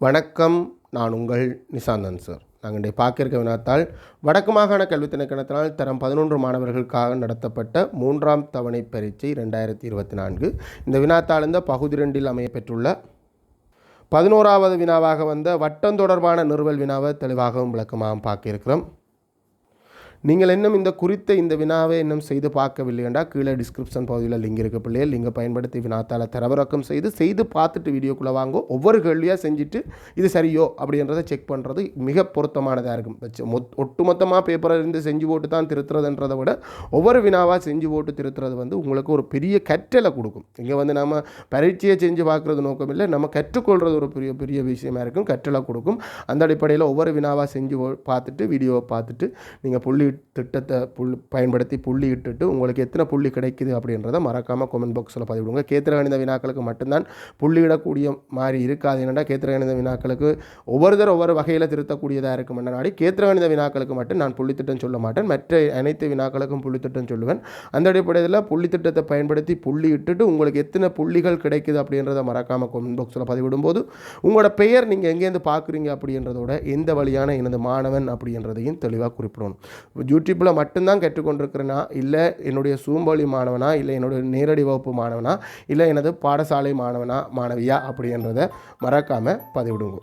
வணக்கம் நான் உங்கள் நிசாந்தன் சார். நாங்கள் இன்றைய பார்க்கிருக்க வினாத்தால் வடக்கு மாகாண கல்வி திணைக்கணத்தினால் தரம் பதினொன்று மாணவர்களுக்காக நடத்தப்பட்ட மூன்றாம் தவணை பரீட்சை ரெண்டாயிரத்தி இருபத்தி நான்கு. இந்த வினாத்தாள் இந்த பகுதி ரெண்டில் அமையப்பெற்றுள்ள பதினோராவது வினாவாக வந்த வட்டம் தொடர்பான நிறுவல் வினாவை தெளிவாகவும் விளக்கமாகவும் பார்க்கிருக்கிறோம் நீங்கள் இன்னும் இந்த குறித்த இந்த வினாவை இன்னும் செய்து பார்க்கவில்லை என்றால் கீழே டிஸ்கிரிப்ஷன் பகுதியில் லிங்க் இருக்க பிள்ளைகள் லிங்கை பயன்படுத்தி வினாத்தால் தரவிறக்கம் செய்து செய்து பார்த்துட்டு வீடியோக்குள்ளே வாங்கோ. ஒவ்வொரு கேள்வியாக செஞ்சுட்டு இது சரியோ அப்படின்றத செக் பண்ணுறது மிக பொருத்தமானதாக இருக்கும். ஒட்டுமொத்தமாக பேப்பரில் இருந்து செஞ்சு போட்டு தான் திருத்துறதுன்றதை விட ஒவ்வொரு வினாவாக செஞ்சு போட்டு திருத்துறது வந்து உங்களுக்கு ஒரு பெரிய கற்றலை கொடுக்கும். இங்கே வந்து நம்ம பரீட்சையை செஞ்சு பார்க்குறது நோக்கம் இல்லை. நம்ம கற்றுக்கொள்கிறது ஒரு பெரிய பெரிய விஷயமா இருக்கும். கற்றலை கொடுக்கும். அந்த அடிப்படையில் ஒவ்வொரு வினாவாக செஞ்சு பார்த்துட்டு வீடியோவை பார்த்துட்டு நீங்கள் புள்ளி திட்டத்தை புல் பயன்படுத்தி புள்ளி இட்டுட்டு உங்களுக்கு எத்தனை புள்ளி கிடைக்குது அப்படின்றத மறக்காமல் கமெண்ட் பாக்ஸில் பதிவிடுங்க. கேத்திரகணித வினாக்களுக்கு மட்டும்தான் புள்ளியிடக்கூடிய மாதிரி இருக்காது. என்னென்னா கேத்திர கணித வினாக்களுக்கு ஒவ்வொருத்தர் ஒவ்வொரு வகையில் திருத்தக்கூடியதாக இருக்கும். என்ன நாடி கேத்திர கணித வினாக்களுக்கு மட்டும் நான் புள்ளித்திட்டம் சொல்ல மாட்டேன். மற்ற அனைத்து வினாக்களுக்கும் புள்ளித்திட்டம் சொல்லுவேன். அந்த அடிப்படையில் புள்ளி திட்டத்தை பயன்படுத்தி புள்ளி இட்டுட்டு உங்களுக்கு எத்தனை புள்ளிகள் கிடைக்குது அப்படின்றத மறக்காமல் கமெண்ட் பாக்ஸில் பதிவிடும்போது உங்களோட பெயர் நீங்கள் எங்கேருந்து பார்க்குறீங்க அப்படின்றதோட எந்த வழியான எனது மாணவன் அப்படின்றதையும் தெளிவாக குறிப்பிடணும். யூடியூப்பில் மட்டும்தான் கற்றுக்கொண்டிருக்கிறேனா இல்லை என்னுடைய சூம்பொழி மாணவனா? இல்லை என்னுடைய நேரடி வகுப்பு மாணவனா? இல்லை எனது பாடசாலை மாணவனா? மாணவியா? அப்படின்றத மறக்காமல் பதிவிடுங்க.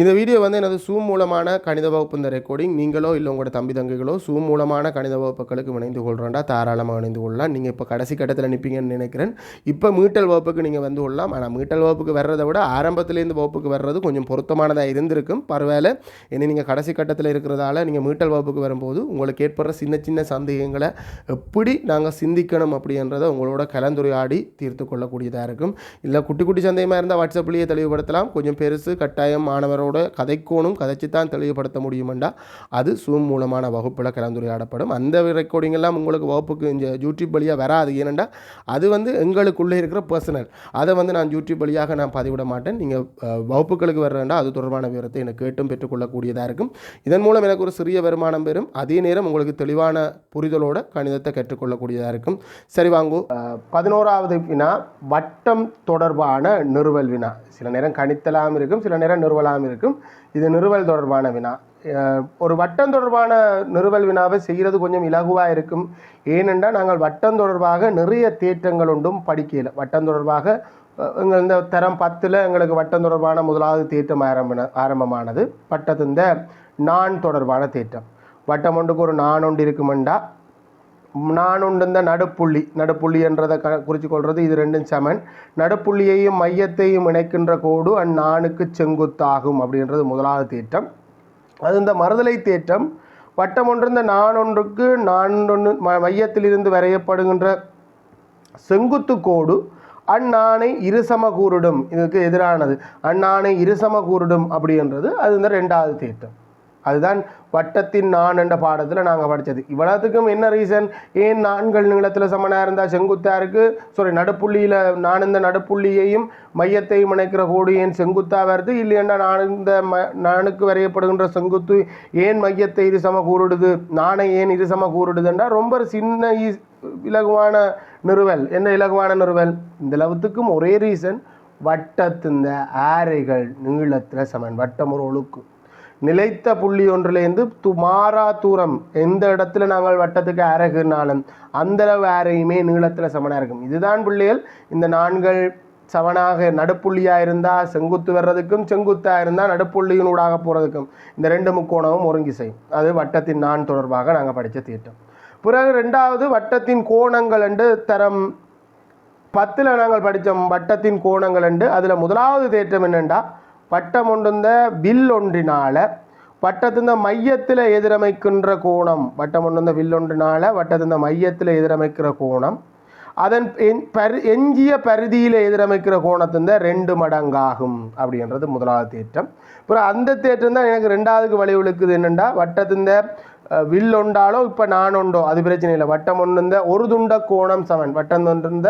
இந்த வீடியோ வந்து எனது சூம் மூலமான கணித வகுப்பு இந்த ரெக்கார்டிங் நீங்களோ இல்லை உங்களோட தம்பி தங்கைகளோ சூம் மூலமான கணித வகுப்புகளுக்கு இணைந்து கொள்கிறோண்டா தாராளமாக இணைந்து கொள்ளலாம். நீங்கள் இப்போ கடைசி கட்டத்தில் நிற்பீங்கன்னு நினைக்கிறேன். இப்போ மீட்டல் வகுப்புக்கு நீங்கள் வந்து கொள்ளலாம். ஆனால் மீட்டல் வகுப்புக்கு வர்றதை விட ஆரம்பத்துலேருந்து வகுப்புக்கு வர்றது கொஞ்சம் பொருத்தமானதாக இருந்திருக்கும். பரவாயில்ல. இனி நீங்கள் கடைசி கட்டத்தில் இருக்கிறதால நீங்கள் மீட்டல் வகுப்புக்கு வரும்போது உங்களுக்கு ஏற்படுற சின்ன சின்ன சந்தேகங்களை எப்படி நாங்கள் சிந்திக்கணும் அப்படின்றத உங்களோட கலந்துரையாடி தீர்த்து கொள்ளக்கூடியதாக இருக்கும். இல்லை குட்டி குட்டி சந்தேகமாக இருந்தால் வாட்ஸ்அப்லேயே தெளிவுபடுத்தலாம். கொஞ்சம் பெருசு கட்டாயம் மாணவரோட கதைக்கோணும் கதைச்சு தான் தெளிவுபடுத்த முடியுமெண்டா. அது சூம் மூலமான வகுப்பில் கலந்துரையாடப்படும். அந்த ரெக்கார்டிங்கெல்லாம் உங்களுக்கு வகுப்புக்கு இந்த யூடியூப் வழியாக வராது. ஏனெண்டா அது வந்து எங்களுக்குள்ளே இருக்கிற பர்சனல் அதை வந்து நான் யூடியூப் வழியாக நான் பதிவிட மாட்டேன். நீங்கள் வகுப்புகளுக்கு வர்றேன்டா அது தொடர்பான விவரத்தை எனக்கு கேட்டும் பெற்றுக்கொள்ளக்கூடியதாக இருக்கும். இதன் மூலம் எனக்கு ஒரு சிறிய வருமானம் பெறும். அதே நேரம் உங்களுக்கு தெளிவான புரிதலோட கணிதத்தை கற்றுக்கொள்ளக்கூடியதாக இருக்கும். சரி வாங்கு. பதினோராவது வினா வட்டம் தொடர்பான நிறுவல் வினா. சில நேரம் கணித்தலாம் இருக்கும் சில நேரம் நிறுவலாம் இருக்கும் இருக்கும். இது நிறுவல் தொடர்பான வினா. ஒரு வட்டம் தொடர்பான நிறுவல் வினாவை செய்கிறது கொஞ்சம் இலகுவாக இருக்கும். ஏனென்றால் நாங்கள் வட்டம் தொடர்பாக நிறைய தேற்றங்கள் உண்டும் படிக்கல. வட்டம் தொடர்பாக எங்கள் இந்த தரம் பத்தில் எங்களுக்கு வட்டம் தொடர்பான முதலாவது தேற்றம் ஆரம்பின ஆரம்பமானது. வட்டத்தின் நான் தொடர்பான தேற்றம். வட்டம் ஒன்றுக்கு ஒரு நான் ஒன்று இருக்குமெண்டா? நான் இந்த நடுப்புள்ளி நடுப்புள்ளி என்றதை க குறித்து கொள்வது இது ரெண்டும் செமன். நடுப்புள்ளியையும் மையத்தையும் இணைக்கின்ற கோடு அந்நானுக்கு செங்குத்தாகும் அப்படின்றது முதலாவது தேற்றம். அது இந்த மறுதலை தேற்றம். வட்டம் ஒன்று நானொன்றுக்கு நான் ம- மையத்திலிருந்து வரையப்படுகின்ற செங்குத்து கோடு அந்நாணை இருசம கூறிடும் இதுக்கு எதிரானது. அந்நாணை இருசம கூறிடும் அப்படின்றது. அது இந்த ரெண்டாவது தேற்றம். அதுதான் வட்டத்தின் நான் என்ற பாடத்தில் நாங்கள் படித்தது இவ்வளோத்துக்கும் என்ன ரீசன் ஏன் நான்கள் நீளத்தில் சமனாக இருந்தால் செங்குத்தா இருக்குது சாரி நடுப்புள்ளியில் நான் இந்த நடுப்புள்ளியையும் மையத்தையும் இணைக்கிற கோடு ஏன் செங்குத்தாக வருது? இல்லையென்றா நான் இந்த ம நானுக்கு வரையப்படுகின்ற செங்குத்து ஏன் மையத்தை இது சம கூறுடுது? நானை ஏன் இது இருசம கூறிடுதுன்றா ரொம்ப சின்ன ஈஸ்- இலகுவான நிறுவல். என்ன இலகுவான நிறுவல்? இந்த லவத்துக்கும் ஒரே ரீசன் வட்டத்தின் ஆரைகள் நீளத்தில் சமன். வட்டம் ஒரு ஒழுக்கு. நிலைத்த புள்ளி ஒன்றிலேருந்து து மாறா தூரம். எந்த இடத்துல நாங்கள் வட்டத்துக்கு அரைகுனாலும் அந்தளவு அளவு நீளத்தில் சமனாக இருக்கும். இதுதான் பிள்ளைகள். இந்த நான்கள் சமனாக நடுப்புள்ளியாக இருந்தால் செங்குத்து வர்றதுக்கும் செங்குத்தாக இருந்தால் நடுப்புள்ளியின் ஊடாக போகிறதுக்கும் இந்த ரெண்டு முக்கோணமும் ஒருங்கி செய்யும் அது வட்டத்தின் நான் தொடர்பாக நாங்கள் படித்த தீட்டம். பிறகு ரெண்டாவது வட்டத்தின் கோணங்கள் என்று தரம் பத்தில் நாங்கள் படித்தோம் வட்டத்தின் கோணங்கள் என்று. அதில் முதலாவது தேற்றம் என்னென்னா பட்டம் ஒன்றுந்த வில் ஒன்றினால வட்டத்தின் மையத்தில் எதிரமைக்கின்ற கோணம் வட்டம் ஒன்றுந்த வில் ஒன்றினால மையத்தில் எதிரமைக்கிற கோணம் அதன் என் பரி எஞ்சிய பரிதியில் எதிரமைக்கிற கோணத்தின் ரெண்டு மடங்காகும் அப்படின்றது முதலாவது தேற்றம். அப்புறம் அந்த தேற்றம் தான் எனக்கு ரெண்டாவதுக்கு வழி விழுக்குது என்னென்னா வட்டத்தின் வில் ஒண்டாலோ இப்போ நான் உண்டோ அது பிரச்சனை இல்லை. வட்டம் ஒன்று இருந்த ஒரு துண்ட கோணம் சமன். வட்டம் ஒன்றிருந்த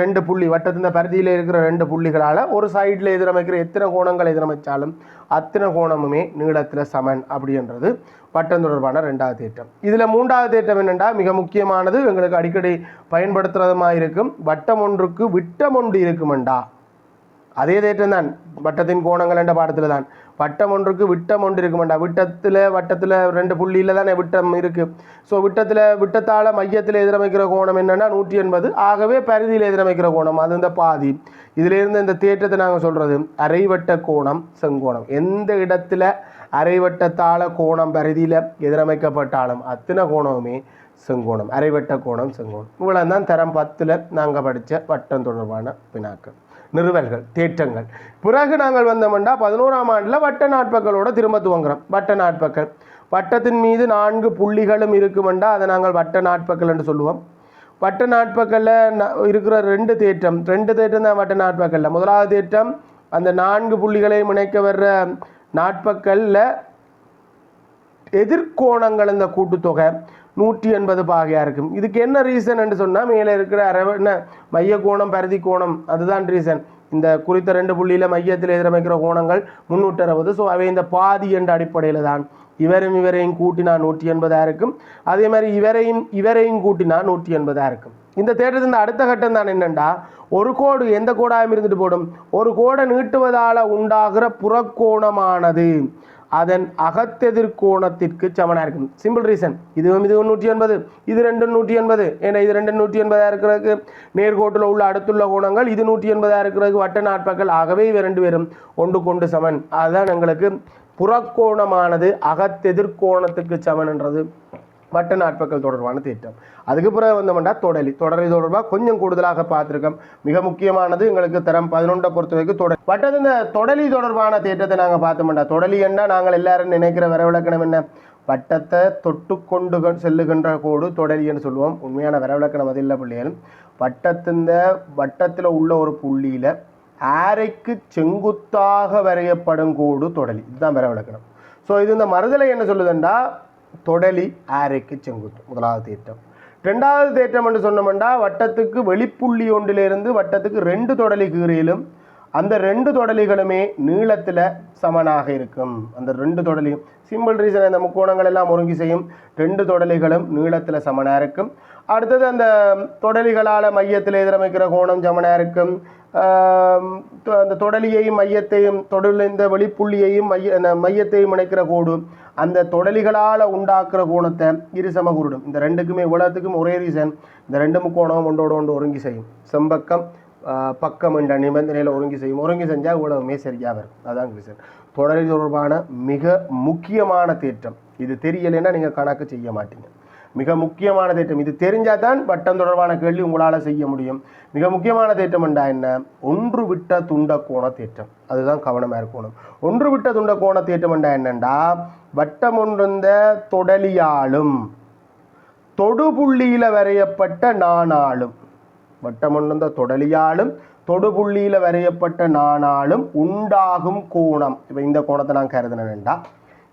ரெண்டு புள்ளி. வட்டத்தின் பரிதியில் இருக்கிற ரெண்டு புள்ளிகளால் ஒரு சைடில் எதிரமைக்கிற எத்தனை கோணங்கள் எதிரமைச்சாலும் அத்தனை கோணமுமே நீளத்தில் சமன் அப்படின்றது வட்டம் தொடர்பான ரெண்டாவது தேற்றம். இதில் மூன்றாவது தேற்றம் என்னென்னா மிக முக்கியமானது. எங்களுக்கு அடிக்கடி பயன்படுத்துறதுமா இருக்கும் வட்டம் ஒன்றுக்கு விட்டம் ஒன்று இருக்குமெண்டா? அதே தேற்றம் தான். வட்டத்தின் கோணங்கள் என்ற பாடத்தில் தான் வட்டம் ஒன்றுக்கு விட்டம் ஒன்று இருக்க மாட்டா விட்டத்தில் வட்டத்தில் ரெண்டு புள்ளியில் தானே விட்டம் இருக்குது ஸோ விட்டத்தில் விட்டத்தால் மையத்தில் எதிரமைக்கிற கோணம் என்னென்னா நூற்றி எண்பது. ஆகவே பரிதியில் எதிரமைக்கிற கோணம் அது இந்த பாதி. இதிலிருந்து இந்த தேற்றத்தை நாங்கள் சொல்கிறது அரைவட்ட கோணம் செங்கோணம். எந்த இடத்துல அரைவட்டத்தால் கோணம் பரிதியில் எதிரமைக்கப்பட்டாலும் அத்தனை கோணமுமே செங்கோணம். அரைவட்ட கோணம் செங்கோணம். இவ்வளோ தான் தரம் பத்தில் நாங்கள் படித்த வட்டம் தொடர்பான வினாக்கள். நிறுவல்கள் தேற்றங்கள். பிறகு நாங்கள் வந்தோம்னா பதினோராம் ஆண்டில் வட்ட நாட்பக்களோட திரும்ப துவங்குறோம். வட்ட நாட்பக்கள் வட்டத்தின் மீது நான்கு புள்ளிகளும் இருக்குமெண்டா அதை நாங்கள் வட்ட நாட்பக்கள் என்று சொல்லுவோம். வட்ட நாட்பக்கல்ல இருக்கிற ரெண்டு தேற்றம். ரெண்டு தேற்றம் தான் வட்ட நாட்பக்களில் முதலாவது தேற்றம் அந்த நான்கு புள்ளிகளையும் இணைக்க வர்ற நாட்பக்கல்ல எதிர்கோணங்கள் இந்த கூட்டுத்தொகை. நூற்றி எண்பது பாகையாக இருக்கும். இதுக்கு என்ன ரீசன் என்று சொன்னால் மேலே இருக்கிற அரவ என்ன மைய கோணம் பருதி கோணம் அதுதான் ரீசன் இந்த குறித்த ரெண்டு புள்ளியில் மையத்தில் எதிரமைக்கிற கோணங்கள் முந்நூற்றி அறுபது ஸோ அவை இந்த பாதி என்ற அடிப்படையில் தான். இவரும் இவரையும் கூட்டினா நூற்றி எண்பதாக இருக்கும். அதே மாதிரி இவரையும் இவரையும் கூட்டினா நூற்றி எண்பதாக இருக்கும். இந்த தேட்டத்தின் அடுத்த கட்டம் தான் என்னென்னா ஒரு கோடு எந்த கோடாயும் இருந்துட்டு போடும்? ஒரு கோடை நீட்டுவதால் உண்டாகிற புறக்கோணமானது. அதன் அகத்தெதிர்கோணத்திற்கு சமனாக இருக்கும். சிம்பிள் ரீசன் இதுவும் இது நூற்றி எண்பது. இது ரெண்டு நூற்றி எண்பது. ஏன்னா இது ரெண்டு நூற்றி எண்பதாக இருக்கிறதுக்கு நேர்கோட்டில் உள்ள அடுத்துள்ள கோணங்கள் இது நூற்றி எண்பதாக இருக்கிறதுக்கு வட்ட நாட்பக்கள் ஆகவே இவை ரெண்டு பேரும் ஒன்று கொண்டு சமன். அதுதான் எங்களுக்கு புறக்கோணமானது அகத்தெதிர்கோணத்துக்கு சமன்ன்றது. மற்ற நாட்பக்கள் தொடர்பான திட்டம் அதுக்கு பிறகு வந்தோம்னா தொடலி. தொடலி தொடர்பாக கொஞ்சம் கூடுதலாக பார்த்துருக்கோம். மிக முக்கியமானது எங்களுக்கு தரம் பதினொன்றை பொறுத்த வரைக்கும் தொடர் பட்டது இந்த தொடலி தொடர்பான திட்டத்தை நாங்கள் பார்த்தோம்டா. தொடலி என்ன? நாங்கள் எல்லாரும் நினைக்கிற வரவிலக்கணம் என்ன? பட்டத்தை தொட்டு கொண்டு செல்லுகின்ற கோடு தொடலின்னு சொல்லுவோம். உண்மையான வரவிலக்கணம் அது இல்லை பிள்ளைகள். வட்டத்தின் வட்டத்தில் உள்ள ஒரு புள்ளியில் ஆரைக்கு செங்குத்தாக வரையப்படும் கோடு தொடலி. இதுதான் வரவிலக்கணம். ஸோ இது இந்த மறுதலை என்ன சொல்லுதுண்டா? தொடலி ஆரைக்கு செங்குத்து முதலாவது தேற்றம். ரெண்டாவது தேற்றம் என்று சொன்னோம்னா வட்டத்துக்கு வெளிப்புள்ளி ஒன்றிலிருந்து வட்டத்துக்கு ரெண்டு தொடலி கீரையிலும் அந்த ரெண்டு தொடலிகளுமே நீளத்தில் சமனாக இருக்கும். அந்த ரெண்டு தொடலியும் சிம்பிள் ரீசன் அந்த முக்கோணங்கள் எல்லாம் ஒருங்கி செய்யும். ரெண்டு தொடலிகளும் நீளத்தில் சமனாக இருக்கும். அடுத்தது அந்த தொடலிகளால் மையத்தில் எதிரமைக்கிற கோணம் சமனாக இருக்கும். அந்த தொடலியையும் மையத்தையும் தொடரில் இந்த வெளிப்புள்ளியையும் மைய அந்த மையத்தையும் இணைக்கிற கோடு அந்த தொடலிகளால் உண்டாக்குற கோணத்தை இரு சமகுருடும் இந்த ரெண்டுக்குமே உலகத்துக்கும் ஒரே ரீசன் இந்த ரெண்டு முக்கோணம் ஒன்றோட ஒன்று ஒருங்கி செய்யும். செம்பக்கம் பக்கம் என்ற நிபந்தனையில் ஒருங்கி செய்யும் ஒருங்கி செஞ்சால் ஊடகமே சரியாக இருக்கும் அதுதான் ரீசன் தொடரில் தொடர்பான மிக முக்கியமான தேற்றம். இது தெரியலைன்னா நீங்கள் கணக்கு செய்ய மாட்டீங்க. மிக முக்கியமான தேற்றம். இது தெரிஞ்சால் தான் வட்டம் தொடர்பான கேள்வி உங்களால் செய்ய முடியும். மிக முக்கியமான தேற்றம் என்றால் என்ன? ஒன்று விட்ட துண்ட கோண தேற்றம். அதுதான் கவனமாக இருக்கணும். ஒன்று விட்ட துண்ட கோண தேற்றம் என்றால் என்னென்னா வட்டம் ஒன்றிருந்த தொடலியாலும் தொடுபுள்ளியில் வரையப்பட்ட நானாலும் வட்டம் தொடலியாலும் தொடுபுள்ளியில் வரையப்பட்ட நாணாலும் உண்டாகும் கோணம். இப்போ இந்த கோணத்தை நான் கருதுனேன்டா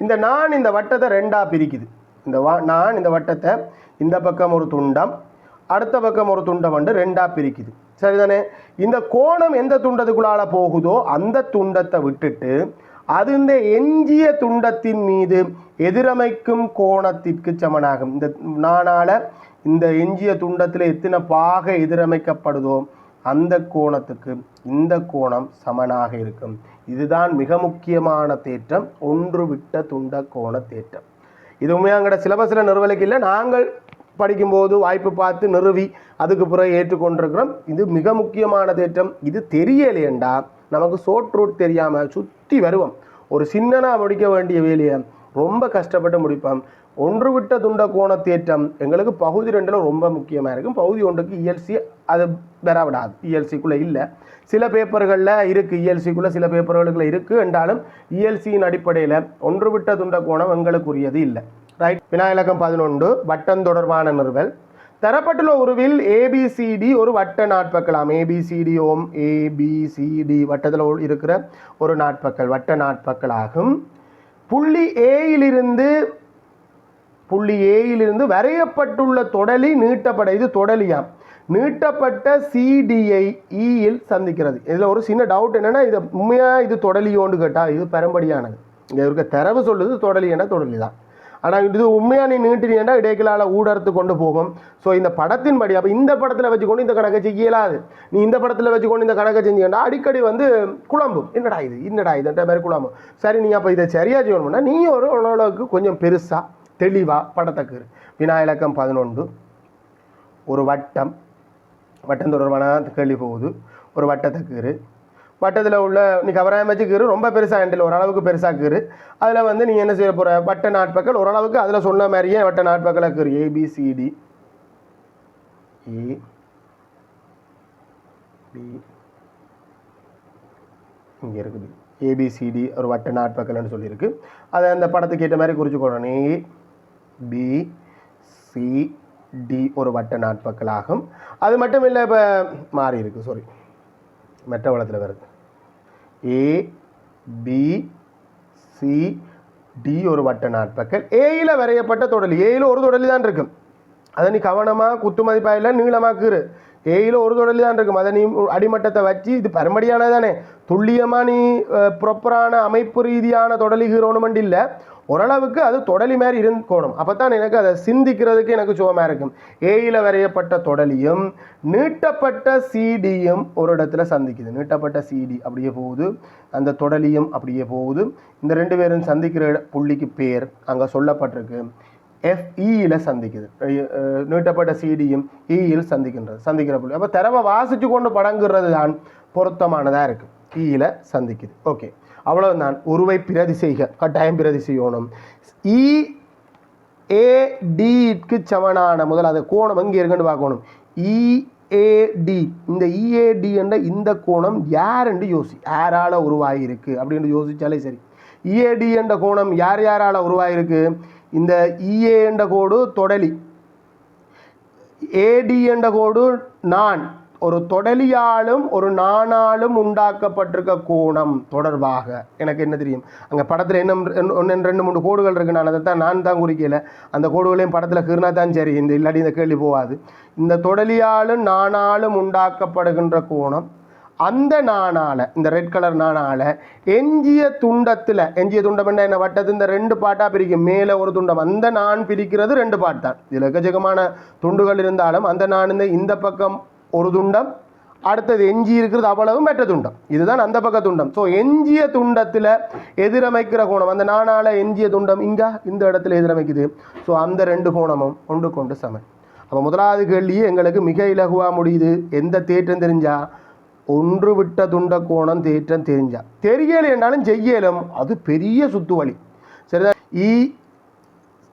இந்த நான் இந்த வட்டத்தை ரெண்டாக பிரிக்குது. இந்த வா நான் இந்த வட்டத்தை இந்த பக்கம் ஒரு துண்டம் அடுத்த பக்கம் ஒரு துண்டம் வந்து ரெண்டாக பிரிக்குது. சரிதானே? இந்த கோணம் எந்த துண்டத்துக்குள்ளால போகுதோ அந்த துண்டத்தை விட்டுட்டு அது இந்த எஞ்சிய துண்டத்தின் மீது எதிரமைக்கும் கோணத்திற்கு சமனாகும். இந்த நானால இந்த எஞ்சிய துண்டத்தில் எத்தனை பாக எதிரமைக்கப்படுதோ அந்த கோணத்துக்கு இந்த கோணம் சமனாக இருக்கும். இதுதான் மிக முக்கியமான தேற்றம் ஒன்று விட்ட துண்ட கோண தேற்றம். இது உண்மையாங்கட சிலபஸில் நிறுவலைக்கு இல்லை. நாங்கள் படிக்கும்போது வாய்ப்பு பார்த்து நிறுவி அதுக்கு பிறகு ஏற்றுக்கொண்டிருக்கிறோம். இது மிக முக்கியமான தேற்றம். இது தெரியலையேண்டா நமக்கு சோட் ரூட் தெரியாமல் சுற்றி வருவோம். ஒரு சின்னனாக முடிக்க வேண்டிய வேலையை ரொம்ப கஷ்டப்பட்டு முடிப்போம். ஒன்று விட்ட துண்ட கோண தேற்றம் எங்களுக்கு பகுதி ரெண்டில் ரொம்ப முக்கியமாக இருக்கும். பகுதி ஒன்றுக்கு இஎல்சி அது பெறவிடாது. இஎல்சிக்குள்ளே இல்லை. சில பேப்பர்களில் இருக்குது இஎல்சிக்குள்ளே சில பேப்பர்களுக்குள்ள இருக்குது என்றாலும் இஎல்சியின் அடிப்படையில் ஒன்று விட்ட துண்ட கோணம் எங்களுக்குரியது இல்லை. ரைட் வினாயிலக்கம் பதினொன்று. வட்டம் தொடர்பான நிறுவல். தரப்பட்டுள்ள உருவில் ஏபிசிடி ஒரு வட்ட நாட்பக்கலாம் ஏபிசிடி ஓம். ஏபிசிடி வட்டத்தில் இருக்கிற ஒரு நாட்பக்கள் வட்ட நாட்பக்கலாகும் புள்ளி ஏயிலிருந்து புள்ளி ஏயிலிருந்து வரையப்பட்டுள்ள தொடலி நீட்டப்பட இது தொடலியாம் நீட்டப்பட்ட சிடிஐ இயில் சந்திக்கிறது. இதில் ஒரு சின்ன டவுட் என்னன்னா இது உண்மையாக இது தொடலியோன்னு கேட்டால் இது பெரும்படியானது. இங்கே இருக்க தரவு சொல்லுது தொடலி என தொடலி தான் ஆனால் இது உண்மையாக நீ நீட்டினீங்கன்னா இடைக்கலால் ஊடறுத்து கொண்டு போகும். ஸோ இந்த படத்தின்படி அப்போ இந்த படத்தில் வச்சுக்கொண்டு இந்த கணக்கை செய்ய இயலாது. நீ இந்த படத்தில் வச்சுக்கொண்டு இந்த கணக்கை செஞ்சீங்கன்னா அடிக்கடி வந்து குழம்பும். என்னடா இது? என்னடா இதுன்ற மாதிரி குழம்பும். சரி நீ அப்போ இதை சரியாக செய்யணும்னா நீ ஒரு அளவுக்கு கொஞ்சம் பெருசாக தெளிவாக படத்தக்கு இரு. வினாயிலக்கம் பதினொன்று. ஒரு வட்டம். வட்டம் தொடர்பான கேள்வி போகுது. ஒரு வட்டத்துக்கு வட்டத்தில் உள்ள நீ கவராயம் வச்சுக்கிறு ரொம்ப பெருசாக ஹேண்டில் ஓரளவுக்கு பெருசாக்குரு அதில் வந்து நீ என்ன செய்ய போகிற வட்ட நாட்பக்கள் ஓரளவுக்கு அதில் சொன்ன மாதிரியே வட்ட நாட்பக்களை கீறு. ஏபிசிடி ஏ பி இங்கே இருக்குது. ஏபிசிடி ஒரு வட்ட நாட்பக்கல்னு சொல்லியிருக்கு. அதை அந்த படத்துக்கு ஏற்ற மாதிரி குறிச்சுக்கொள்ளணும் ஏ பி சி டி ஒரு வட்ட நாட்பக்கலாகும் அது மட்டும் இல்லை இப்போ மாறி இருக்கு சாரி மெட்ட வளத்தில் வருது. ஏ பி சி டி ஒரு வட்ட நாட்பக்கல் ஏயில் வரையப்பட்ட தொடலி. ஏயில் ஒரு தொடலி தான் இருக்கும். அதை நீ கவனமாக குத்து மதிப்பாயில் நீளமாக்குறு ஏயில் ஒரு தொடலி தான் இருக்கும். அதை நீ அடிமட்டத்தை வச்சு இது பரம்படியானது தானே. துல்லியமாக நீ ப்ராப்பரான அமைப்பு ரீதியான தொடலிகிறோணுமெண்டு இல்லை. ஓரளவுக்கு அது தொடலி மாதிரி இருக்கணும். அப்போ தான் எனக்கு அதை சிந்திக்கிறதுக்கு எனக்கு சுகமாக இருக்கும். ஏயில் வரையப்பட்ட தொடலியும் நீட்டப்பட்ட சிடியும் ஒரு இடத்துல சந்திக்குது. நீட்டப்பட்ட சிடி அப்படியே போகுது. அந்த தொடலியும் அப்படியே போகுது. இந்த ரெண்டு பேரும் சந்திக்கிற புள்ளிக்கு பேர் அங்கே சொல்லப்பட்டிருக்கு. எஃப்இயில் சந்திக்குது. நீட்டப்பட்ட சிடியும் இயில் சந்திக்கின்றது. சந்திக்கிற புள்ளி. அப்போ தரவை வாசித்து கொண்டு படங்குறது தான் பொருத்தமானதாக இருக்குது இயில் சந்திக்குது. ஓகே அவ்வளவுதான் உருவை பிரதி செய்க கட்டாயம் பிரதி செய்யணும். E, இ ஏடிக்கு சமனான முதல் அந்த கோணம் எங்கே இருக்குன்னு பார்க்கணும். E, இஏடி இந்த e, இஏடி என்ற இந்த கோணம் யார் என்று யோசி யாரால் உருவாகியிருக்கு அப்படின்னு யோசித்தாலே சரி. இஏடி என்ற கோணம் யார் யாரால் உருவாகியிருக்கு இந்த இஏ என்ற கோடு தொடலி. ஏடி என்ற கோடு நான். ஒரு தொடலியாலும் ஒரு நானாலும் உண்டாக்கப்பட்டிருக்க கோணம் தொடர்பாக. எனக்கு என்ன தெரியும்? அங்கே படத்தில் என்ன ஒன்று ரெண்டு மூணு கோடுகள் இருக்கு. நான் அதை தான் நான் தான் குறிக்கல. அந்த கோடுகளையும் படத்தில் கீறினா தான் சரி. இந்த இல்லாட்டி இந்த கேள்வி போகாது. இந்த தொடலியாலும் நானாலும் உண்டாக்கப்படுகின்ற கோணம் அந்த நாணால இந்த ரெட் கலர் நாணால எஞ்சிய துண்டத்தில் எஞ்சிய துண்டம் என்ன என்ன வட்டத்து இந்த ரெண்டு பாட்டாக பிரிக்கும் மேலே ஒரு துண்டம். அந்த நான் பிரிக்கிறது ரெண்டு பாட்டு தான். இதில் எக்கச்சக்கமான துண்டுகள் இருந்தாலும் அந்த நான் இந்த பக்கம் ஒரு துண்டம் அடுத்தது எஞ்சி இருக்கிறது அவ்வளவு மற்ற துண்டம். இதுதான் அந்த பக்க துண்டம். ஸோ எஞ்சிய துண்டத்தில் எதிரமைக்கிற கோணம் அந்த நானால எஞ்சிய துண்டம் இங்கே இந்த இடத்துல எதிரமைக்குது. ஸோ அந்த ரெண்டு கோணமும் ஒன்று கொண்டு சமன். அப்போ முதலாவது கேள்வி எங்களுக்கு மிக இலகுவாக முடியுது. எந்த தேற்றம் தெரிஞ்சா? ஒன்று விட்ட துண்ட கோணம் தேற்றம் தெரிஞ்சா. தெரியலை என்றாலும் செய்யலும் அது பெரிய சுத்து வழி. சரிதான் இ e,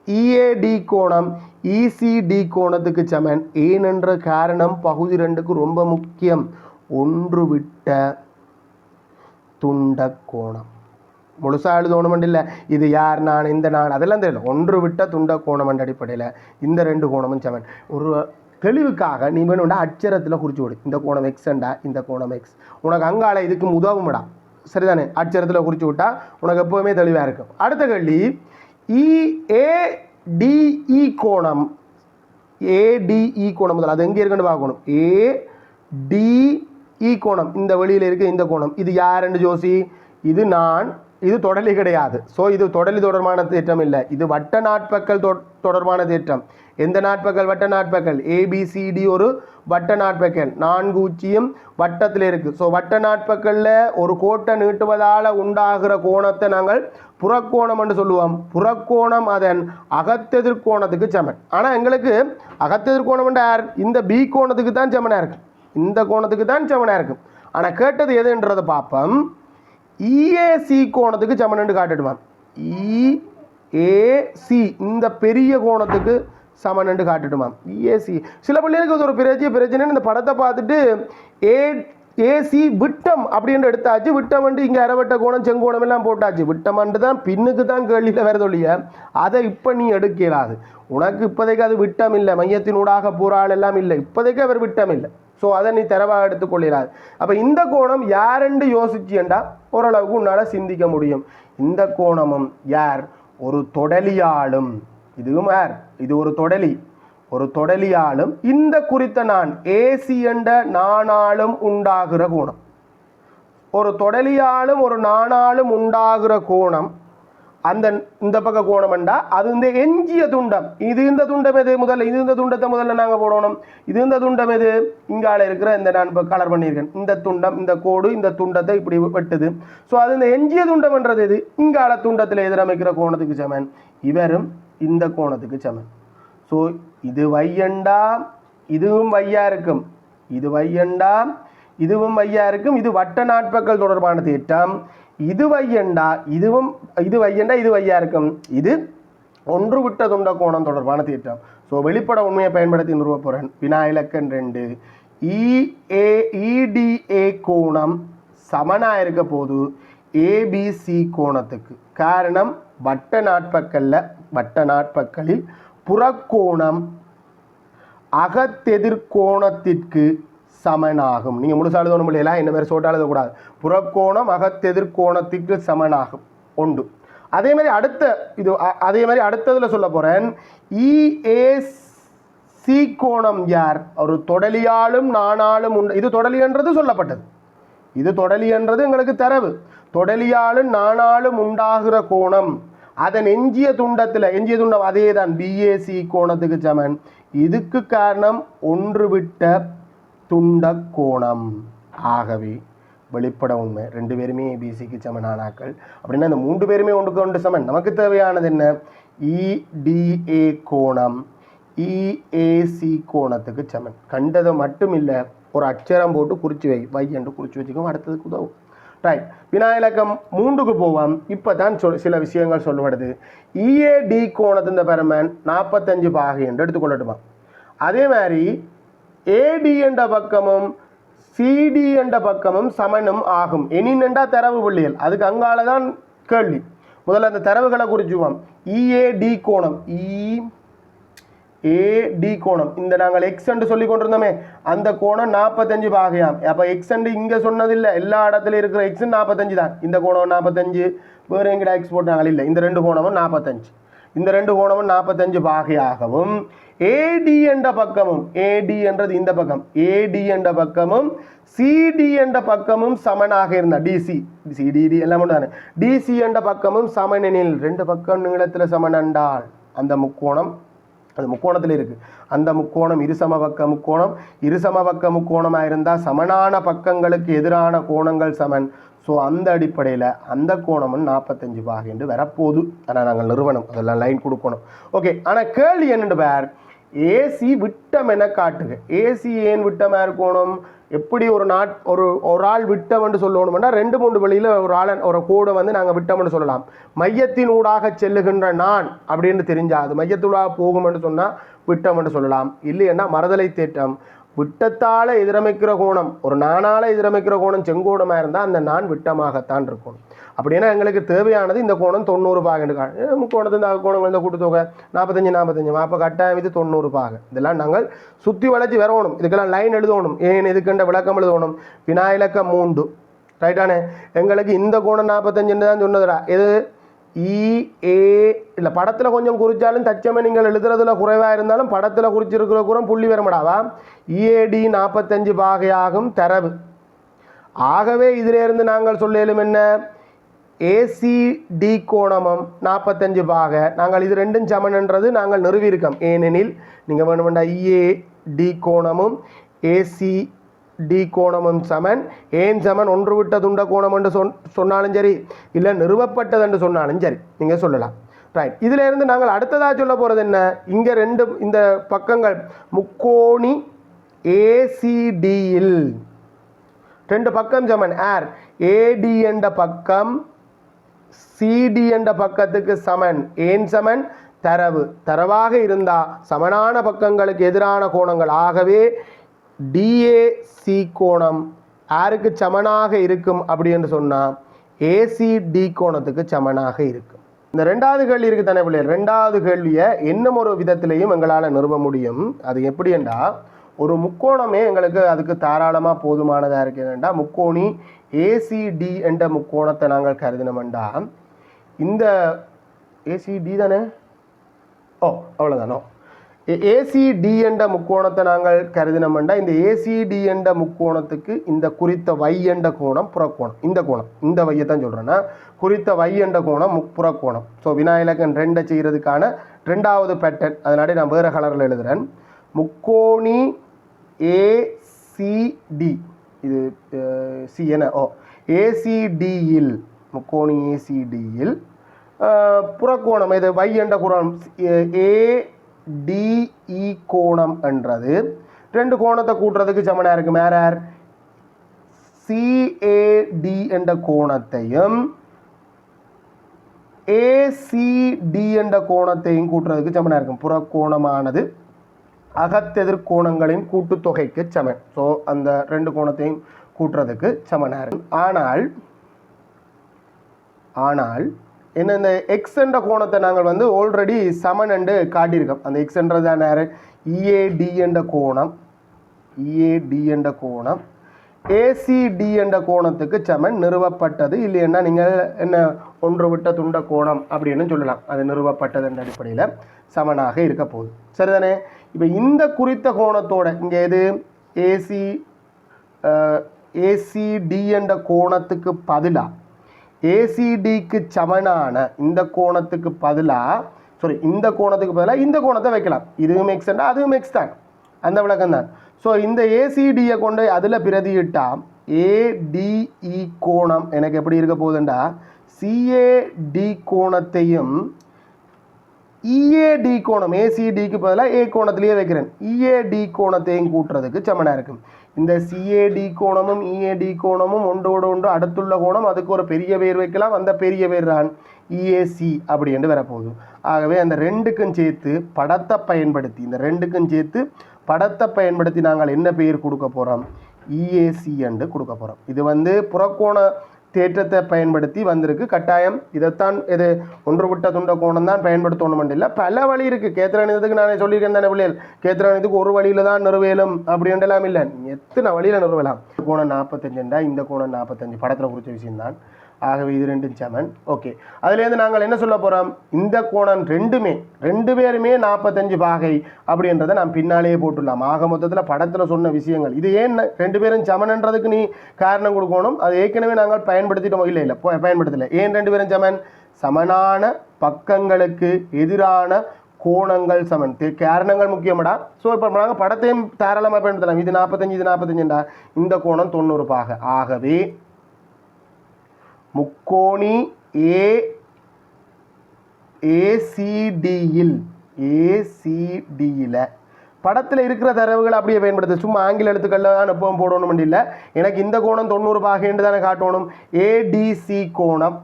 இஏடி கோணம் இசிடி கோணத்துக்கு சமன். ஏனென்ற காரணம் பகுதி ரெண்டுக்கு ரொம்ப முக்கியம். ஒன்று விட்ட துண்ட கோணம். முழுசா எழுதணும் இல்லை. இது யார் நான் இந்த நான் அதெல்லாம் தெரியல. ஒன்று விட்ட துண்ட கோணம் என்ற அடிப்படையில் இந்த ரெண்டு கோணமும் சமன். ஒரு தெளிவுக்காக நீ வேணும்டா அட்சரத்தில் குறிச்சு விடு இந்த கோணம் எக்ஸ்ண்டா இந்த கோணம் எக்ஸ் உனக்கு அங்கால இதுக்கு உதவும்டா. சரிதானே? அட்சரத்தில் குறிச்சு விட்டா உனக்கு எப்போவுமே தெளிவாக இருக்கும். அடுத்த கேள்வி. டிஇ கோணம் ஏடிஇ கோணம் முதல்ல அது எங்கே இருக்குன்னு பார்க்கணும். டிஇ கோணம் இந்த வெளியில் இருக்க இந்த கோணம். இது யாருன்னு ஜோசி? இது நான். இது தொடலி கிடையாது. ஸோ இது தொடலி தொடர்பான திட்டம் இல்லை. இது வட்ட நாட்பக்கல் தொட் தொடர்பான தேற்றம். எந்த நாட்பக்கல் வட்ட நாட்பக்கல் ஏபிசிடி ஒரு வட்ட நாட்பகல். நான்கு உச்சியும் வட்டத்தில் இருக்குது ஸோ வட்ட நாட்பக்கல்ல ஒரு கோட்டை நீட்டுவதால் உண்டாகிற கோணத்தை நாங்கள் புறக்கோணம் என்று சொல்லுவோம். புறக்கோணம் அதன் அகத்தெதிர்கோணத்துக்கு செமன் சமன். ஆனால் எங்களுக்கு அகத்தெதிர்கோணம் யார்? இந்த பி கோணத்துக்கு தான் சமனாக இருக்கு. இந்த கோணத்துக்கு தான் சமனாக இருக்குது ஆனால் கேட்டது எதுன்றதை பார்ப்போம். இஏசி கோணத்துக்கு சமனன்னு காட்டிடுவான் e ஏசி இந்த பெரிய கோணத்துக்கு சமனன்னு காட்டிடுமாம் ஏசி சில பிள்ளைகளுக்கு இது ஒரு பிரச்சனை பிரச்சனைன்னு இந்த படத்தை பார்த்துட்டு ஏ ஏசி விட்டம் அப்படின்னு எடுத்தாச்சு. விட்டம் வந்து இங்கே அரைவட்ட கோணம் செங்கோணம் எல்லாம் போட்டாச்சு. விட்டமன்ட்டு தான் பின்னுக்கு தான் கேள்வியில் வேறு அதை இப்போ நீ எடுக்கிறாது உனக்கு இப்போதைக்கு அது விட்டம் இல்லை. மையத்தினூடாக போராள் எல்லாம் இல்லை. இப்போதைக்கு அவர் விட்டம் இல்லை. ஸோ அதை நீ தரவாக எடுத்துக்கொள்ளாது அப்போ இந்த கோணம் யாருன்னு யோசிச்சியண்டா ஓரளவுக்கு உன்னால் சிந்திக்க முடியும். இந்த கோணமும் யார்? ஒரு தொடலியாலும் இதுவும் யார்? இது ஒரு தொடலி. ஒரு தொடலியாலும் இந்த குறித்த நான் ஏசி என்ற நானாலும் உண்டாகிற கோணம். ஒரு தொடலியாலும் ஒரு நானாலும் உண்டாகிற கோணம் அந்த இந்த பக்கம் கோணம்ண்டா அது இந்த எஞ்சிய துண்டம். இது இந்த துண்டம் எது? முதல்ல இது இந்த துண்டத்தை முதல்ல நாங்கள் போடணும். இது இந்த துண்டம் எது? இங்கால இருக்கிற இந்த நான் இப்போ கலர் பண்ணியிருக்கேன். இந்த துண்டம் இந்த கோடு இந்த துண்டத்தை இப்படி வெட்டுது. ஸோ அது இந்த எஞ்சிய துண்டம்ன்றது எது? இங்கால துண்டத்தில் எதிரமைக்கிற கோணத்துக்கு சமன். இவரும் இந்த கோணத்துக்கு சமன். ஸோ இது வையண்டா இதுவும் வையா இருக்கும். இது வையண்டா இதுவும் வையா இருக்கும். இது வட்ட நாட்பக்கள் தொடர்பான திட்டம் இது வையண்டா இதுவும் இது வையண்டா இது வையா இருக்கும். இது ஒன்று விட்ட துண்ட கோணம் தொடர்பான திட்டம் ஸோ வெளிப்பட உண்மையை பயன்படுத்தி நிறுவ போகிறேன் வினா இலக்கன் ரெண்டு. E, இஏ இடிஏ e, கோணம் சமனாக இருக்க போது ஏபிசி கோணத்துக்கு. காரணம் வட்ட நாட்பக்கல்ல வட்ட நாட்பக்களில் புறக்கோணம் அகத்தெதிர்கோணத்திற்கு சமனாகும். நீங்கள் முழுசா எழுதணும் இல்லையா என்ன மாதிரி சோட்டாக எழுதக்கூடாது. புறக்கோணம் அகத்தெதிர்கோணத்திற்கு சமனாகும். உண்டு. அதே மாதிரி அடுத்த இது அதே மாதிரி அடுத்ததில் சொல்ல போகிறேன் இஏஸ் சி கோணம் யார்? ஒரு தொடலியாலும் நானாலும் உண்டு. இது தொடலியன்றது சொல்லப்பட்டது. இது தொடலி என்றது எங்களுக்கு தரவு. தொடலியாலும் நானாலும் உண்டாகிற கோணம். அதன் எஞ்சிய துண்டத்தில் எஞ்சிய துண்டம் அதே தான் பிஏசி கோணத்துக்கு சமன். இதுக்கு காரணம் ஒன்று விட்ட துண்ட கோணம். ஆகவே வெளிப்பட உண்மை. ரெண்டு பேருமே பிசிக்கு சமனானாக்கள் அப்படின்னா இந்த மூன்று பேருமே ஒன்றுக்கு ஒன்று சமன். நமக்கு தேவையானது என்ன? E, இடிஏ கோணம். E, இஏசி கோணத்துக்கு சமன். கண்டதை மட்டும் இல்லை ஒரு அச்சரம் போட்டு குறிச்சு வை. வை என்று குறிச்சு வச்சுக்கோங்க அடுத்ததுக்கு உதவும். ரைட் வினாயிலக்கம் மூன்றுக்கு போவோம். இப்போ தான் சொல் சில விஷயங்கள் சொல்லப்படுது இஏடி e, கோணத்தின் பெருமன் நாற்பத்தஞ்சு பாகை என்று எடுத்துக்கொள்ளட்டுமா அதே மாதிரி ஏடி என்ற பக்கமும் சிடி என்ற பக்கமும் சமனும் ஆகும். எனினண்டா தரவு புள்ளிகள். அதுக்கு அங்கால தான் கேள்வி. முதல்ல அந்த தரவுகளை குறிச்சுவோம் இஏடி கோணம். இ ஏடி கோணம். இந்த நாங்கள் எக்ஸ் என்று சொல்லி கொண்டிருந்தோமே. அந்த கோணம் நாற்பத்தஞ்சு பாகையாம். அப்போ எக்ஸ் என்று இங்கே சொன்னதில்லை. எல்லா இடத்துல இருக்கிற எக்ஸ் நாற்பத்தஞ்சு தான். இந்த கோணம் நாற்பத்தஞ்சு வேறு எங்கடா எக்ஸ் போட்டாங்களே இல்லை. இந்த ரெண்டு கோணமும் நாற்பத்தஞ்சு. இந்த ரெண்டு கோணமும் நாற்பத்தஞ்சு பாகையாகவும் ஏடி என்ற பக்கமும் ஏடி என்றது இந்த பக்கம். ஏடி என்ற பக்கமும் சிடி என்ற பக்கமும் சமனாக இருந்தா டிசி சிடிடி எல்லாம் ஒன்று தானே டிசி என்ற பக்கமும் சமனெனில் ரெண்டு பக்கம் நீளத்தில் சமனண்டால் அந்த முக்கோணம் அது முக்கோணத்தில் இருக்கு. அந்த முக்கோணம் இருசம பக்க முக்கோணம் இருசம பக்க முக்கோணமாக இருந்தால் சமனான பக்கங்களுக்கு எதிரான கோணங்கள் சமன். ஸோ அந்த அடிப்படையில் அந்த கோணமும் நாற்பத்தஞ்சு பாகை என்று வரப்போகுது. ஆனால் நாங்கள் நிறுவனம் அதெல்லாம் லைன் கொடுக்கணும். ஓகே ஆனால் கேள்வி என்னென்று பேர். ஏசி விட்டம் என காட்டுக. ஏசி ஏன் விட்டமாக இருக்கணும்? எப்படி ஒரு நாட் ஒரு ஒரு ஆள் விட்டம்னு சொல்லணும்னா ரெண்டு மூன்று வழியில் ஒரு ஆளை ஒரு கோடை வந்து நாங்கள் விட்டம்னு சொல்லலாம். மையத்தின் ஊடாக செல்லுகின்ற நான் அப்படின்னு தெரிஞ்சால் அது மையத்தூடாக போகும்னு சொன்னால் விட்டம்னு சொல்லலாம். இல்லைன்னா மறுதலை தேட்டம் விட்டத்தால் எதிரமைக்கிற கோணம் ஒரு நானால் எதிரமைக்கிற கோணம் செங்கோணமாக இருந்தால் அந்த நான் விட்டமாகத்தான் இருக்கணும். அப்படின்னா எங்களுக்கு தேவையானது இந்த கோணம் தொண்ணூறு பாகன்னு கோணத்து இந்த கோணங்கள் இந்த கூட்டுத்தொகை நாற்பத்தஞ்சு நாற்பத்தஞ்சு. அப்போ கட்டாயம் இது தொண்ணூறு பாக. இதெல்லாம் நாங்கள் சுற்றி வளைச்சி வரணும் இதுக்கெல்லாம் லைன் எழுதணும் ஏன் இதுக்குன்ற விளக்கம் எழுதணும் வினாயிலக்கம் மூண்டு ரைட்டானே எங்களுக்கு இந்த கோணம் நாற்பத்தஞ்சுன்னு தான் சொன்னதுடா. இது இஏ e, இல்லை படத்தில் கொஞ்சம் குறித்தாலும் தச்சமே நீங்கள் எழுதுறதுல குறைவாக இருந்தாலும் படத்தில் குறிச்சிருக்கிற கூட புள்ளி வரமாடாவா இஏடி e, நாற்பத்தஞ்சு பாகையாகும் தரவு. ஆகவே இதிலிருந்து நாங்கள் சொல்லலும் என்ன? ஏசிடி கோணமும் நாற்பத்தஞ்சு பாக. நாங்கள் இது ரெண்டும் சமன்ன்றது நாங்கள் நிறுவியிருக்கோம். ஏனெனில் நீங்கள் வேணுமெண்டா இஏ டி கோணமும் ஏசி டி கோணமும் சமன். ஏன் சமன்? ஒன்று விட்ட துண்ட கோணம் என்று சொன் சொன்னாலும் சரி இல்லை நிறுவப்பட்டது என்று சொன்னாலும் சரி. நீங்கள் சொல்லலாம். ரைட் இதில் இருந்து நாங்கள் அடுத்ததாக சொல்ல போகிறது என்ன? இங்கே ரெண்டு இந்த பக்கங்கள் முக்கோணி ஏசிடியில் ரெண்டு பக்கம் சமன். ஆர் ஏடி என்ற பக்கம் சிடி என்ற பக்கத்துக்கு சமன். ஏன் சமன்? தரவு. தரவாக இருந்தால் சமனான பக்கங்களுக்கு எதிரான கோணங்கள். ஆகவே டிஏசி கோணம் யாருக்கு சமனாக இருக்கும் அப்படின்னு சொன்னால் ஏசிடி கோணத்துக்கு சமனாக இருக்கும். இந்த ரெண்டாவது கேள்வி இருக்கு தானே பிள்ளையர்? ரெண்டாவது கேள்வியை இன்னும் ஒரு விதத்திலையும் எங்களால் நிறுவ முடியும். அது எப்படி என்றால் ஒரு முக்கோணமே எங்களுக்கு அதுக்கு தாராளமாக போதுமானதாக இருக்குதுண்டா முக்கோணி ஏசிடி என்ற முக்கோணத்தை நாங்கள் கருதினோம்டா. இந்த ஏசிடி தானே? ஓ அவ்வளோதானோ ஏசிடி என்ற முக்கோணத்தை நாங்கள் கருதினோம்டா. இந்த ஏசிடி என்ற முக்கோணத்துக்கு இந்த குறித்த வை என்ற கோணம் புறக்கோணம். இந்த கோணம். இந்த வையை தான் சொல்கிறேன்னா குறித்த வை என்ற கோணம் முப்புறக்கோணம் ஸோ விநாயகன் ரெண்டை செய்கிறதுக்கான ரெண்டாவது பேட்டர்ன் அதனாலே நான் வேறு கலரில் எழுதுகிறேன் முக்கோணி ஏசிடி இது சி என்ன? ஓ ஏசிடியில் முக்கோணி ஏசிடியில் புறக்கோணம் இது வை என்ற கோணம் ஏடிஇ கோணம் என்றது. ரெண்டு கோணத்தை கூட்டுறதுக்கு சமனாக இருக்கு. மேரார் சிஏடி என்ற கோணத்தையும் ஏசிடி என்ற கோணத்தையும் கூட்டுறதுக்கு சமனாக இருக்கும் புறக்கோணமானது அகத்தெதிர் கோணங்களின் கூட்டுத்தொகைக்கு சமன் ஸோ அந்த ரெண்டு கோணத்தையும் கூட்டுறதுக்கு சமனாக இருக்கும் ஆனால் ஆனால் என்ன இந்த எக்ஸ் என்ற கோணத்தை நாங்கள் வந்து ஆல்ரெடி சமன் என்று காட்டியிருக்கோம். அந்த எக்ஸ் என்றதான் நேர இஏடி என்ற கோணம். இஏடி என்ற கோணம். ஏசிடி என்ற கோணத்துக்கு சமன் நிறுவப்பட்டது இல்லைன்னா நீங்கள் என்ன ஒன்று விட்ட துண்ட கோணம் அப்படின்னு சொல்லலாம். அது நிறுவப்பட்டது என்ற அடிப்படையில் சமனாக இருக்க போகுது. சரிதானே? இப்போ இந்த குறித்த கோணத்தோட இங்கே எது? ஏசி ஏசிடி என்ற கோணத்துக்கு பதிலாக ஏசிடிக்கு சமனான இந்த கோணத்துக்கு பதிலாக சாரி இந்த கோணத்துக்கு பதிலாக இந்த கோணத்தை வைக்கலாம். இதுவும் எக்ஸ்டா அதுவும் எக்ஸ் தான் அந்த விளக்கம் தான். ஸோ இந்த ஏசிடியை கொண்டு அதில் பிரதியிட்டால் ஏடிஇ கோணம் எனக்கு எப்படி இருக்க போகுதுண்டா? சிஏடி கோணத்தையும் இஏடி கோணம் ஏசிடிக்கு பதிலாக ஏ கோணத்திலேயே வைக்கிறேன். இஏடி கோணத்தையும் கூட்டுறதுக்கு சமனாக இருக்கும் இந்த சிஏடி கோணமும் இஏடி கோணமும் ஒன்றோடு ஒன்று அடுத்துள்ள கோணம் அதுக்கு ஒரு பெரிய பேர் வைக்கலாம். அந்த பெரிய பேர் தான் இஏசி அப்படி என்று வரப்போகுது. ஆகவே அந்த ரெண்டுக்கும் சேர்த்து படத்தை பயன்படுத்தி இந்த ரெண்டுக்கும் சேர்த்து படத்தை பயன்படுத்தி நாங்கள் என்ன பெயர் கொடுக்க போகிறோம் இஏசி என்று கொடுக்க போகிறோம் இது வந்து புறக்கோண தேற்றத்தை பயன்படுத்தி வந்திருக்கு. கட்டாயம் இதைத்தான் இது ஒன்று விட்ட துண்ட கோணம் தான் பயன்படுத்தணும் இல்லை பல வழி இருக்குது கேத்திராணியத்துக்கு நானே சொல்லியிருக்கேன் தானே பிள்ளைகள் கேத்திராணியத்துக்கு ஒரு வழியில் தான் நிறுவேலும் அப்படின்றலாம் இல்லை. எத்தனை வழியில் நிறுவலாம்? கோணம் நாற்பத்தஞ்சுண்டா இந்த கோணம் நாற்பத்தஞ்சு. படத்தில் குறித்த விஷயம்தான். ஆகவே இது ரெண்டும் செவன் ஓகே அதுலேருந்து நாங்கள் என்ன சொல்ல போகிறோம் இந்த கோணம் ரெண்டுமே ரெண்டு பேருமே நாற்பத்தஞ்சு பாகை அப்படின்றத நான் பின்னாலேயே போட்டுடலாம். ஆக மொத்தத்தில் படத்தில் சொன்ன விஷயங்கள். இது ஏன் ரெண்டு பேரும் செமன்ன்றதுக்கு நீ காரணம் கொடுக்கணும்? அது ஏற்கனவே நாங்கள் பயன்படுத்திட்டோம். இல்லை இல்லை பயன்படுத்தலை. ஏன் ரெண்டு பேரும் செமன் சமனான பக்கங்களுக்கு எதிரான கோணங்கள் சமன். காரணங்கள் முக்கியமடா. ஸோ இப்போ நாங்கள் படத்தையும் தாராளமாக பயன்படுத்தலாம். இது நாற்பத்தஞ்சு இது நாற்பத்தஞ்சுண்டா இந்த கோணம் தொண்ணூறு பாகை. ஆகவே முக்கோணி ஏ ஏசிடியில் ஏசிடியில் படத்தில் இருக்கிற தரவுகள் அப்படியே பயன்படுத்து. சும்மா ஆங்கில எழுத்துக்களில் தான் எப்பவும் போடணும் இல்லை. எனக்கு இந்த கோணம் தொண்ணூறு பாகைன்னு தானே காட்டணும். ஏடிசி கோணம்.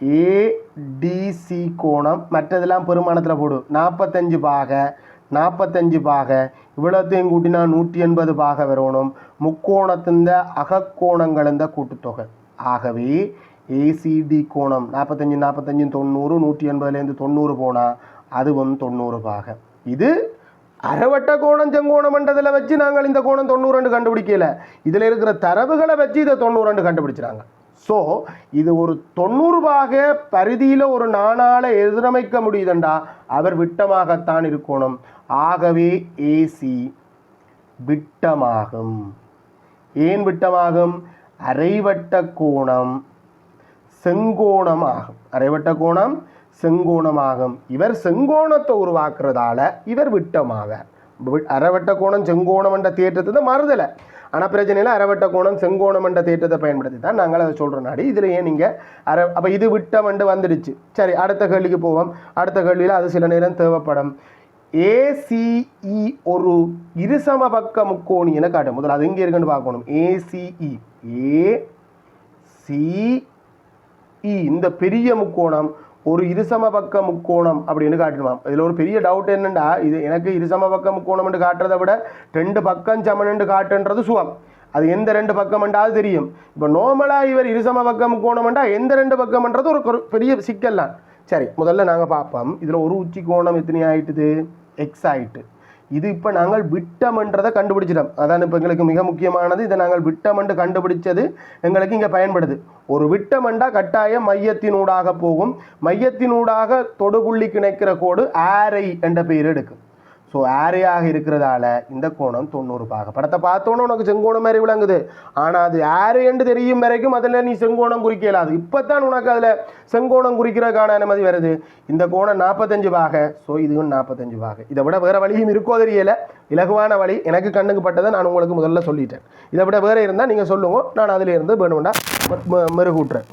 ஏடிசி கோணம். மற்றதெல்லாம் பெருமானத்தில் போடு. நாற்பத்தஞ்சு பாக நாற்பத்தஞ்சு பாகை இவ்வளோத்தையும் கூட்டினா நூற்றி எண்பது பாக வரணும் முக்கோணத்தின் அகக்கோணங்களின் கூட்டுத்தொகை. ஆகவே ஏசிடி கோணம் நாற்பத்தஞ்சு நாற்பத்தஞ்சு தொண்ணூறு நூற்றி எண்பதுலேருந்து தொண்ணூறு போனால் அதுவும் தொண்ணூறு பாக. இது அரைவட்ட கோணம் செங்கோணம்ன்றதில் வச்சு நாங்கள் இந்த கோணம் தொண்ணூறு கண்டுபிடிக்கல. இதில் இருக்கிற தரவுகளை வச்சு இதை தொண்ணூறு கண்டுபிடிச்சிறாங்க ஸோ இது ஒரு தொண்ணூறு பாக பரிதியில் ஒரு நாணால எதிரமைக்க முடியுதுண்டா. அவர் விட்டமாகத்தான் இருக்கணும். ஆகவே ஏசி விட்டமாகும். ஏன் விட்டமாகும்? அரைவட்ட கோணம் செங்கோணமாகும். அரைவட்ட கோணம் செங்கோணமாகும். இவர் செங்கோணத்தை உருவாக்குறதால இவர் விட்டமாவார். அரைவட்ட கோணம் செங்கோணம் என்ற தேற்றத்தை மறுதலை ஆனால் பிரச்சனையில் அரைவட்ட கோணம் செங்கோணம் என்ற தேற்றத்தை பயன்படுத்தி தான் நாங்கள் அதை சொல்கிறோம் நாடி. இதில் ஏன் நீங்கள் அரை அப்போ இது விட்ட வண்டு வந்துடுச்சு. சரி அடுத்த கேள்விக்கு போவோம். அடுத்த கேள்வியில் அது சில நேரம் தேவைப்படும். ஏசிஇ ஒரு இருசம பக்க முக்கோணி என காட்டும் முதல்ல அது எங்கே இருக்குன்னு பார்க்கணும். ஏசிஇ ஏ சி இந்த பெரிய முக்கோணம் ஒரு இருசம பக்க முக்கோணம் அப்படின்னு காட்டிடுவான். இதில் ஒரு பெரிய டவுட் என்னண்டா? இது எனக்கு இருசம பக்க முக்கோணம்னு காட்டுறதை விட ரெண்டு பக்கம் சமனண்டு காட்டுன்றது சுகம். அது எந்த ரெண்டு பக்கம்ன்றாவது தெரியும். இப்போ நார்மலாக இவர் இருசம பக்க முக்கோணம்ன்றா எந்த ரெண்டு பக்கம்ன்றது ஒரு ஒரு பெரிய சிக்கல் தான். சரி முதல்ல நாங்கள் பார்ப்போம். இதில் ஒரு உச்சி கோணம் எத்தனை ஆயிட்டுது? எக்ஸ் ஆயிட்டு. இது இப்போ நாங்கள் விட்டம்ன்றதை கண்டுபிடிச்சிட்டோம். அதான் இப்போ எங்களுக்கு மிக முக்கியமானது. இதை நாங்கள் விட்டமென்று கண்டுபிடிச்சது எங்களுக்கு இங்கே பயன்படுது. ஒரு விட்டமண்டா கட்டாயம் மையத்தினூடாக போகும். மையத்தினூடாக தொடுபுள்ளி கிணைக்கிற கோடு ஆரை என்ற பெயர் எடுக்கும். ஸோ ஆரியாக இருக்கிறதால இந்த கோணம் தொண்ணூறு பாக படத்தை பார்த்தோன்னே உனக்கு செங்கோணம் மாதிரி விளங்குது. ஆனால் அது ஆரியன்று என்று தெரியும் வரைக்கும் அதில் நீ செங்கோணம் குறிக்க இயலாது இப்போ தான் உனக்கு அதில் செங்கோணம் குறிக்கிறதுக்கான அனுமதி வருது. இந்த கோணம் நாற்பத்தஞ்சு பாக ஸோ இதுவும் நாற்பத்தஞ்சு பாக இதை விட வேறு வழியும் இருக்கோ தெரியலை. இலகுவான வழி. எனக்கு கண்ணுக்கு பட்டதை நான் உங்களுக்கு முதல்ல சொல்லிட்டேன். இதை விட வேறு இருந்தால் நீங்கள் சொல்லுங்க. நான் அதில் இருந்து வேணும்னா மெருகூட்டுறேன்.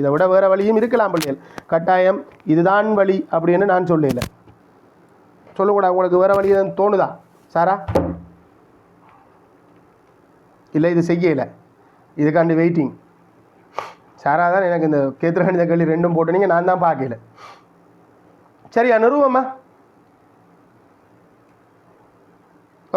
இதை விட வேறு வழியும் இருக்கலாம் பிள்ளைகள். கட்டாயம் இதுதான் வழி அப்படின்னு நான் சொல்லலை. சொல்லக்கூடாது உங்களுக்கு வேறு வழி எதுவும் தோணுதா? சாரா? இல்லை இது செய்யலை. இதுக்காண்டி வெயிட்டிங் சாரா தான் எனக்கு இந்த கேத்திரகணித கேள்வி ரெண்டும் போட்டுனீங்க நான் தான் பார்க்கல. சரியா நிறுவம்மா.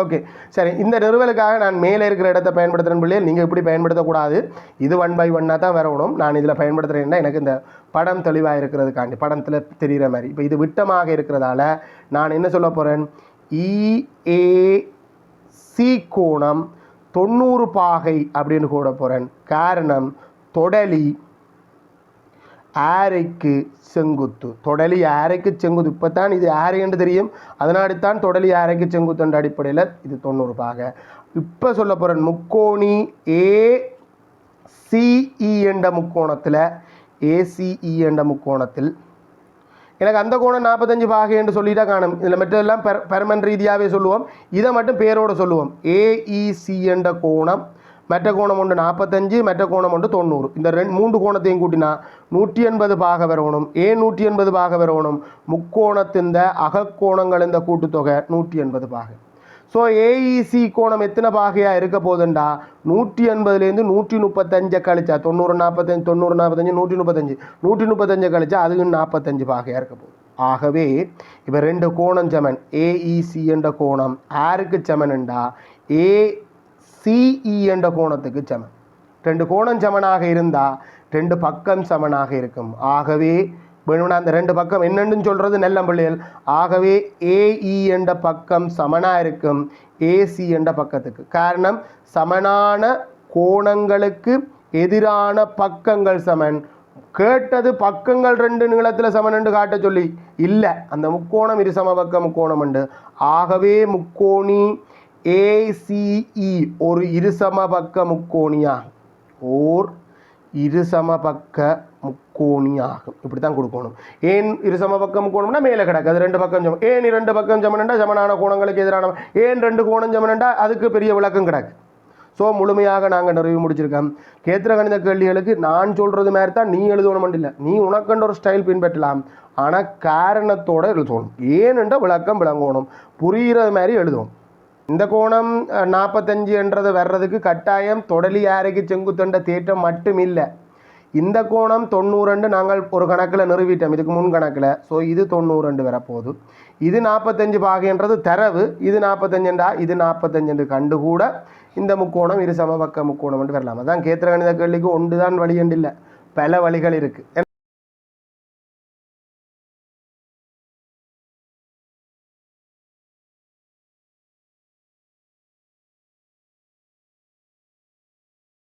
ஓகே சரி இந்த நிறுவலுக்காக நான் மேலே இருக்கிற இடத்த பயன்படுத்துகிறேன் பிள்ளைகள் நீங்கள் இப்படி பயன்படுத்தக்கூடாது. இது ஒன் பை ஒன்னாக தான் வரணும் நான் இதில் பயன்படுத்துகிறேன்னா எனக்கு இந்த படம் தெளிவாக இருக்கிறதுக்காண்டி படத்தில் தெரிகிற மாதிரி. இப்போ இது விட்டமாக இருக்கிறதால நான் என்ன சொல்ல போகிறேன் இஏசி கோணம் தொண்ணூறு பாகை அப்படின்னு கூட போகிறேன் காரணம் தொடலி ஆரைக்கு செங்குத்து. தொடலி ஆரைக்கு செங்குத்து. இப்போ தான் இது ஆரை என்று தெரியும். அதனால்தான் தொடலி ஆரைக்கு செங்குத்து என்ற அடிப்படையில் இது தொண்ணூறு பாக. இப்போ சொல்ல போகிற முக்கோணி ஏ சிஇ e என்ற முக்கோணத்தில் ஏசிஇ e என்ற முக்கோணத்தில். எனக்கு அந்த கோணம் நாற்பத்தஞ்சு பாகை என்று சொல்லிட்டா காணும். இதில் மற்றெல்லாம் பெர் பெர்மன் ரீதியாகவே சொல்லுவோம். இதை மட்டும் பேரோடு சொல்லுவோம். ஏஇசி e, என்ற கோணம் மற்ற கோணம் ஒன்று நாற்பத்தஞ்சு மற்ற கோணம் ஒன்று தொண்ணூறு. இந்த ரெண்டு மூன்று கோணத்தையும் கூட்டினா நூற்றி எண்பது பாக வரணும். ஏன் நூற்றி எண்பது பாக வரணும்? முக்கோணத்தின் அகக்கோணங்கள் இந்த கூட்டுத்தொகை நூற்றி எண்பது பாகை. ஸோ ஏஇசி கோணம் எத்தனை பாகையாக இருக்க போகுதுண்டா? நூற்றி எண்பதுலேருந்து நூற்றி முப்பத்தஞ்சை கழிச்சா தொண்ணூறு நாற்பத்தஞ்சு தொண்ணூறு நாற்பத்தஞ்சு நூற்றி முப்பத்தஞ்சு. நூற்றி முப்பத்தஞ்சை கழிச்சா அதுக்கு நாற்பத்தஞ்சு பாகையாக இருக்க போகுது. ஆகவே இப்போ ரெண்டு கோணம் செமன். ஏஇசி என்ற கோணம். ஆருக்கு செமன்ண்டா? ஏ சிஇ என்ற கோணத்துக்கு சமன் ரெண்டு கோணம் சமனாக இருந்தால் ரெண்டு பக்கம் சமனாக இருக்கும். ஆகவே வேணும்னா அந்த ரெண்டு பக்கம் என்னென்னு சொல்கிறது நல்ல பிள்ளைகள் ஆகவே ஏஇ என்ற பக்கம் சமனாக இருக்கும். ஏசி என்ற பக்கத்துக்கு. காரணம் சமனான கோணங்களுக்கு எதிரான பக்கங்கள் சமன். கேட்டது பக்கங்கள் ரெண்டு நீளத்தில் சமனண்டு காட்ட சொல்லி. இல்லை அந்த முக்கோணம் இரு சமபக்க முக்கோணம் உண்டு. ஆகவே முக்கோணி ஏசிஇ ஒரு இருசமபக்க முக்கோணியாகும் ஓர் இருசமபக்க முக்கோணியாகும். இப்படி தான் கொடுக்கணும். ஏன் இருசமபக்க முக்கோணம்னா மேலே கிடக்கு. அது ரெண்டு பக்கம் சமம். ஏன் இரண்டு பக்கம் சமனண்டா சமனான கோணங்களுக்கு எதிரான ஏன் ரெண்டு கோணம் சமனண்டா அதுக்கு பெரிய விளக்கம் கிடக்கு. ஸோ முழுமையாக நாங்கள் நிறைவு முடிச்சிருக்கோம். கேத்திர கணித கேள்விகளுக்கு நான் சொல்கிறது மாதிரி தான் நீ எழுதணும் இல்லை நீ உனக்கண்ட ஒரு ஸ்டைல் பின்பற்றலாம். ஆனால் காரணத்தோடு எழுதணும். ஏனென்ற விளக்கம் விளங்கணும். புரிகிற மாதிரி எழுதுவோம் இந்த கோணம் நாற்பத்தஞ்சு என்றது வர்றதுக்கு கட்டாயம் தொடலி யாரைக்கு செங்குத்தண்ட தேற்றம் மட்டும் இல்லை இந்த கோணம் தொண்ணூறுண்டு நாங்கள் ஒரு கணக்கில் நிறுவிட்டோம் இதுக்கு முன் கணக்கில். ஸோ இது தொண்ணூறுண்டு வரப்போகுது. இது நாற்பத்தஞ்சு பாகைன்றது தரவு இது நாற்பத்தஞ்சுண்டா இது நாற்பத்தஞ்சுண்டு கண்டு கூட இந்த முக்கோணம் இரு சமபக்க முக்கோணம் வரலாம். அதான் கேத்திர கணித கேள்விக்கு ஒன்று தான் வழி இல்லை பல வழிகள் இருக்குது